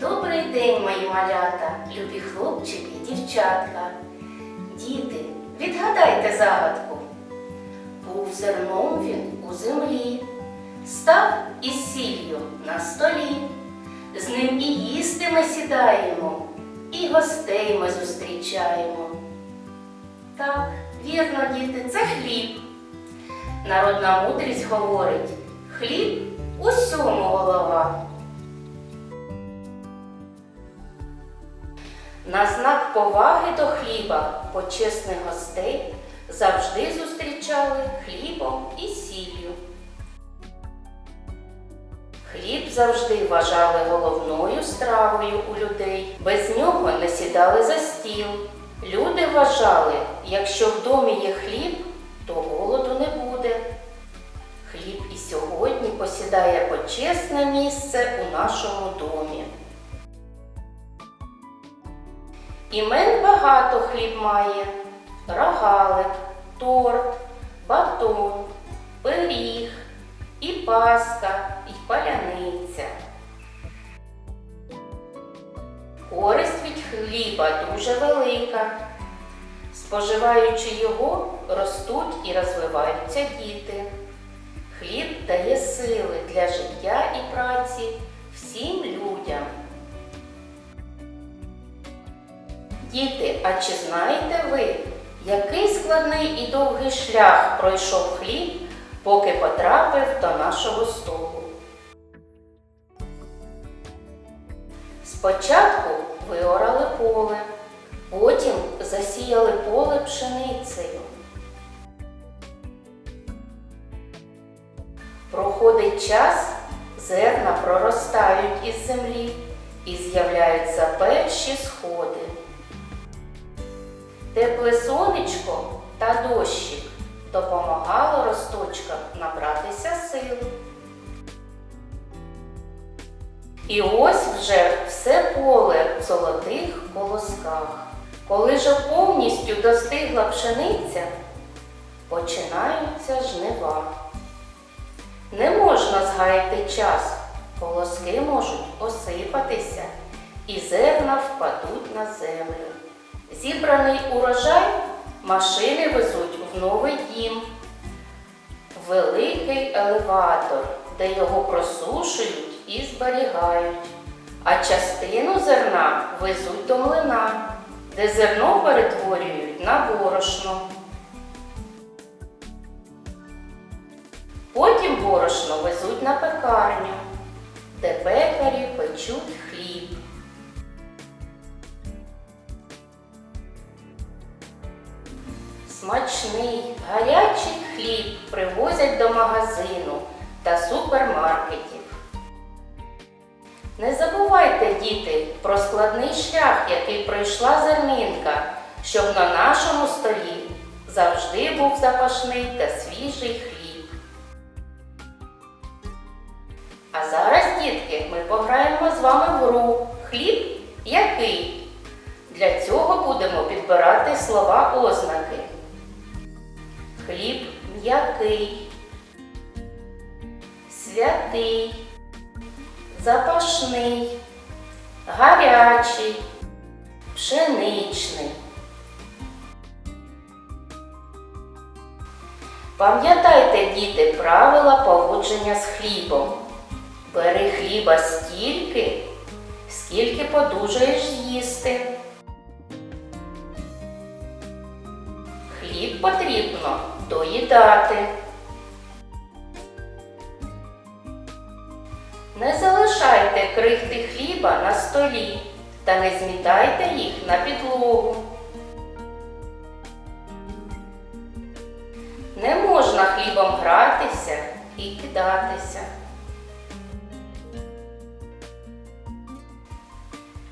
Добрий день, мої малята, любі хлопчики і дівчатка. Діти, відгадайте загадку. Був зерном він у землі, став із сіллю на столі. З ним і їсти ми сідаємо, і гостей ми зустрічаємо. Так, вірно, діти, це хліб. Народна мудрість говорить, хліб усьому голова. На знак поваги до хліба почесних гостей завжди зустрічали хлібом і сіллю. Хліб завжди вважали головною стравою у людей. Без нього не сідали за стіл. Люди вважали, якщо в домі є хліб, то голоду не буде. Хліб і сьогодні посідає почесне місце у нашому домі. Імен багато хліб має: рогалик, торт, батон, пиріг, і паска, і паляниця. Користь від хліба дуже велика. Споживаючи його, ростуть і розвиваються діти. Хліб дає сили для життя і праці всім Діти, а чи знаєте ви, який складний і довгий шлях пройшов хліб, поки потрапив до нашого столу? Спочатку виорали поле, потім засіяли поле пшеницею. Проходить час, зерна проростають із землі і з'являються перші сходи. Тепле сонечко та дощик допомагало росточкам набратися сил. І ось вже все поле в золотих колосках. Коли ж повністю достигла пшениця, починаються жнива. Не можна згаяти час, колоски можуть осипатися, і зерна впадуть на землю. Зібраний урожай машини везуть в новий дім, великий елеватор, де його просушують і зберігають. А частину зерна везуть до млина, де зерно перетворюють на борошно. Потім борошно везуть на пекарню, де пекарі печуть Смачний, гарячий хліб привозять до магазину та супермаркетів. Не забувайте, діти, про складний шлях, який пройшла зернинка, щоб на нашому столі завжди був запашний та свіжий хліб. А зараз, дітки, ми пограємо з вами в гру Хліб який? Для цього будемо підбирати слова ознаки. Хліб м'який, святий, запашний, гарячий, пшеничний. Пам'ятайте, діти, правила поводження з хлібом. Бери хліба стільки, скільки подужаєш з'їсти. Хліб потрібно доїдати. Не залишайте крихти хліба на столі та не змітайте їх на підлогу. Не можна хлібом гратися і кидатися.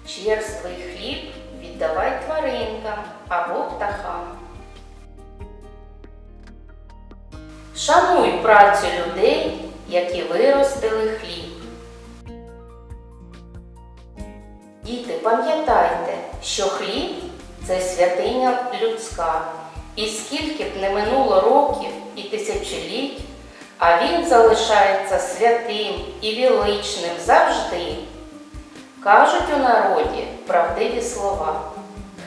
Черствий хліб віддавай тваринкам або птахам. Шануй працю людей, які виростили хліб. Діти, пам'ятайте, що хліб це святиня людська, і скільки б не минуло років і тисячоліть, а він залишається святим і величним завжди. Кажуть у народі правдиві слова.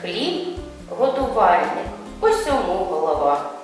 Хліб годувальник, усьому голова.